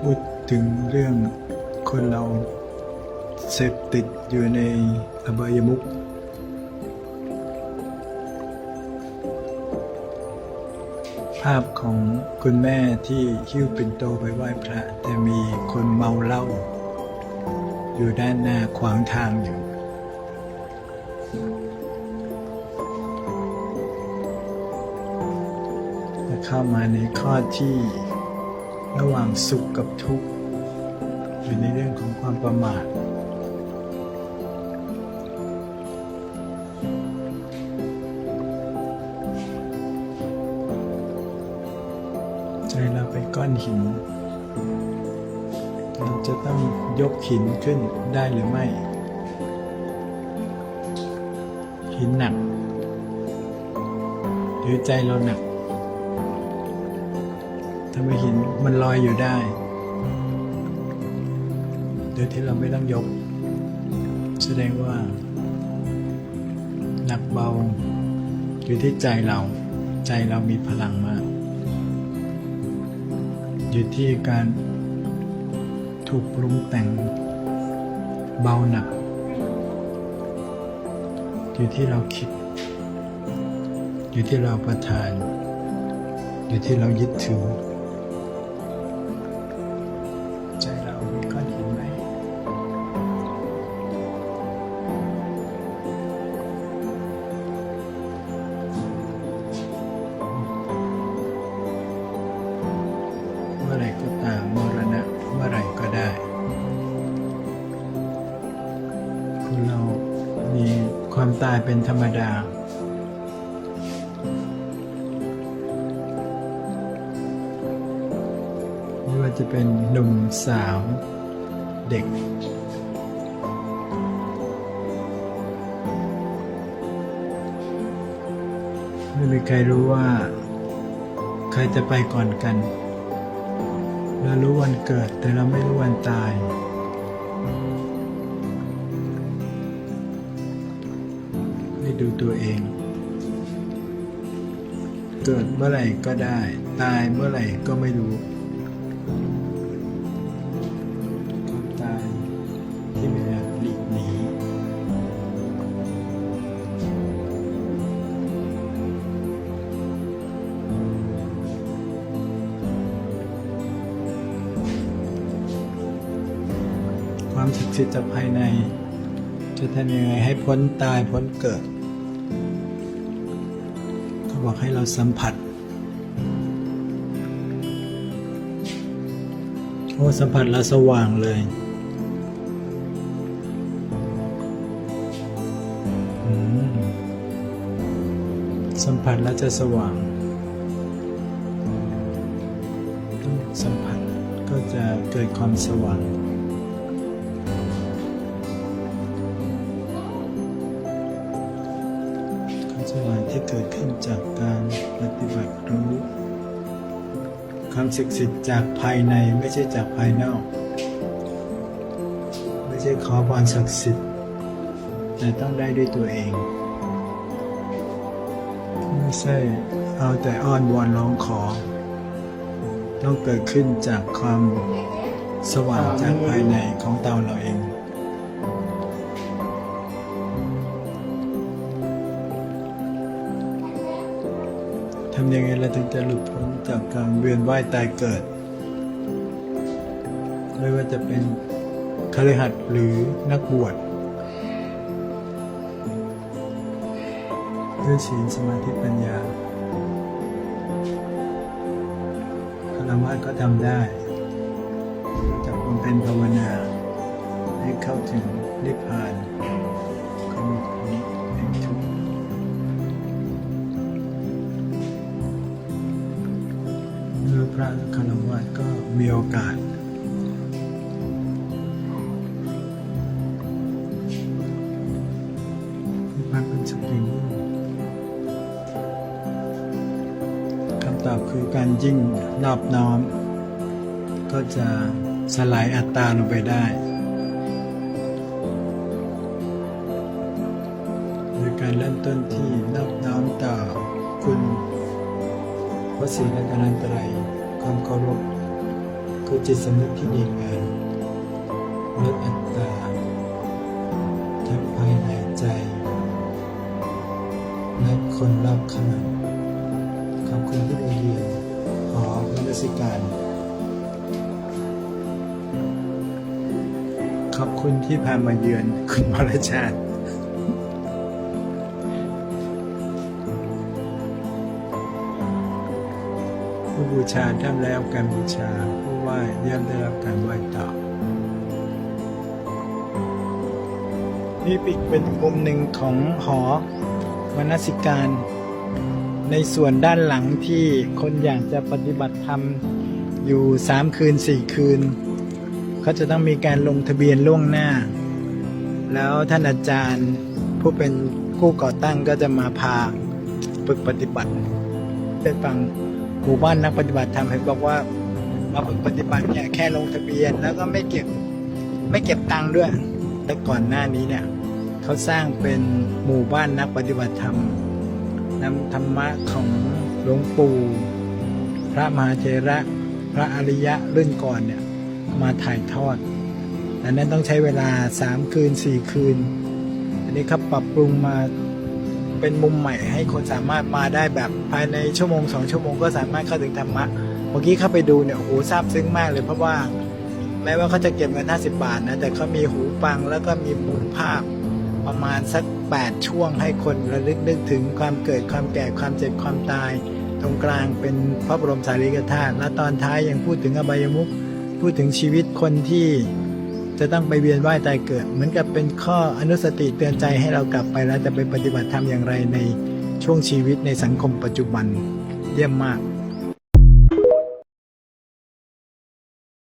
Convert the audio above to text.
พูดถึงเรื่องคนเราเสพติดอยู่ในอบายมุขภาพของคุณแม่ที่หิ้วปิ่นโตไปไหว้พระ แต่มีคนเมาเหล้าอยู่ด้านหน้าขวางทางอยู่จะเข้ามาในข้อที่ ระหว่างสุขกับทุกข์อยู่ในเรื่องของความประมาทใจเราเป็นก้อนหิน เราจะต้องยกหินขึ้นได้หรือไม่ หินหนัก หรือใจเราหนักำให้หินมันลอยอยู่ได้ โดยที่เราไม่ต้องยก แสดงว่า หนักเบา อยู่ที่ใจเรา ใจเรามีพลังมาก อยู่ที่การถูกปรุงแต่งเบาหนัก อยู่ที่เราคิด อยู่ที่เราประทาน อยู่ที่เรายึดถือ ก็ตามมรณะเมื่อไรก็ได้ คนเรามีความตายเป็นธรรมดา ไม่ว่าจะเป็นหนุ่มสาวเด็กไม่มีใครรู้ว่า ใครจะไปก่อนกัน เรารู้วันเกิดแต่เราไม่รู้วันตาย ให้ดูตัวเอง เกิดเมื่อไหร่ก็ได้ ตายเมื่อไหร่ก็ไม่รู้ สิทธิ์จากภายใน จะทำยังไงให้พ้นตายพ้นเกิด เขาบอกให้เราสัมผัสโอ้สัมผัสแล้วสว่างเลยสัมผัสแล้วจะสว่างต้องสัมผัสก็จะเกิดความสว่าง ที่เกิดขึ้นจากการปฏิบัติรู้ความศักดิ์สิทธิ์จากภายในไม่ใช่จากภายนอก ไม่ใช่ขอพรศักดิ์สิทธิ์ แต่ต้องได้ด้วยตัวเอง ไม่ใช่เอาแต่อ้อนวอนร้องขอ ต้องเกิดขึ้นจากความสว่างจากภายในของเตาเราเองำยังไงเราถึงจะหลุดพ้นจากการเวียนว่ายตายเกิด ไม่ว่าจะเป็นคฤหัสถ์หรือนักบวชด้วยศีลสมาธิปัญญาคารวะก็ทำได้จากบำเพ็ญภาวนา ให้เข้าถึงนิพพาน ระคารวะก็มีโอกาส พักเป็นสปริงคำตอบคือการยิ่งรอบน้อม ก็จะสลายอัตตาลงไปได้โดยการเริ่มต้นที่นอบน้อมต่อคุณพระศรีรัตนตรัย ความเคารพคือจิตสำนึกที่ดีงามลดอัตตาทั้งภายในใจและคนรอบข้างขอบคุณที่มาเยือนหอมนสิการ ขอบคุณที่พามาเยือนคุณวรชาติ บูชาย่อมได้รับการบูชา ผู้ไหว้ย่อมได้รับการไหว้ตอบนี่ปิกเป็นมุมหนึ่งของหอวรรณสิการ ในส่วนด้านหลังที่คนอยากจะปฏิบัติธรรมอยู่สามคืนสี่คืน เขาจะต้องมีการลงทะเบียนล่วงหน้า แล้วท่านอาจารย์ผู้เป็นผู้ก่อตั้งก็จะมาพาฝึกปฏิบัติได้ฟัง หมู่บ้านนักปฏิบัติธรรมเห็นบอกว่า มาฝึกปฏิบัติเนี่ยแค่ลงทะเบียนแล้วก็ไม่เก็บไม่เก็บตังค์ด้วย แต่ก่อนหน้านี้เนี่ยเขาสร้างเป็นหมู่บ้านนักปฏิบัติธรรมนำธรรมะของหลวงปู่พระมหาเถระ พระอริยะรุ่นก่อนเนี่ยมาถ่ายทอดดังนั้นต้องใช้เวลาสามคืนสี่คืน อันนี้ครับปรับปรุงมา เป็นมุมใหม่ให้คนสามารถมาได้แบบภายในชั่วโมงสองชั่วโมงก็สามารถเข้าถึงธรรมะเมื่อกี้เข้าไปดูเนี่ยโอ้โหซาบซึ้งมากเลยเพราะว่าแม้ว่าเขาจะเก็บเงิน50 บาทนะแต่เขามีหูฟังแล้วก็มีมุมภาพประมาณสัก 8 ช่วงให้คนระลึกนึกถึงความเกิดความแก่ความเจ็บความตาย ตรงกลางเป็นพระบรมสารีริกธาตุและตอนท้ายยังพูดถึงอบายมุขพูดถึงชีวิตคนที่ จะต้องไปเวียนว่ายตายเกิด เหมือนกับเป็นข้ออนุสติเตือนใจให้เรากลับไปแล้วจะไปปฏิบัติธรรมอย่างไรในช่วงชีวิตในสังคมปัจจุบันเยี่ยมมาก